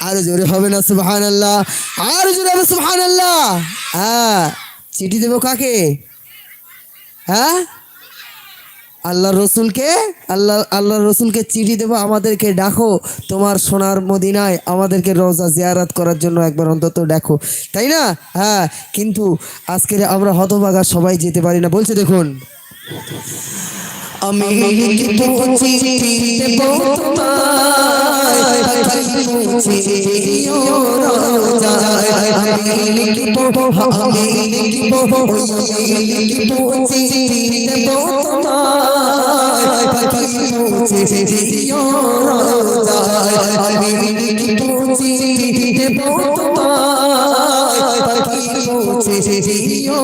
আর জোরে হবে না সুবহানাল্লাহ। আর জোরে হবে সুবহানাল্লাহ। হ্যাঁ চিঠি দেবো কাকে? হ্যাঁ? আল্লাহ রসুলকে, আল্লাহ আল্লাহ রসুলকে চিঠি দেবো, আমাদেরকে ডাকো। তোমার সোনার মদিনায় আমাদেরকে রোজা জিয়ারাত করার জন্য একবার অন্তত ডাকো। তাই না? হ্যাঁ কিন্তু আজকের আমরা হতভাগা সবাই যেতে পারি না। বলছে দেখুন, আমি আমি দিও আমি চিঠি দেব তোমায় পাখি পৌঁছে দিও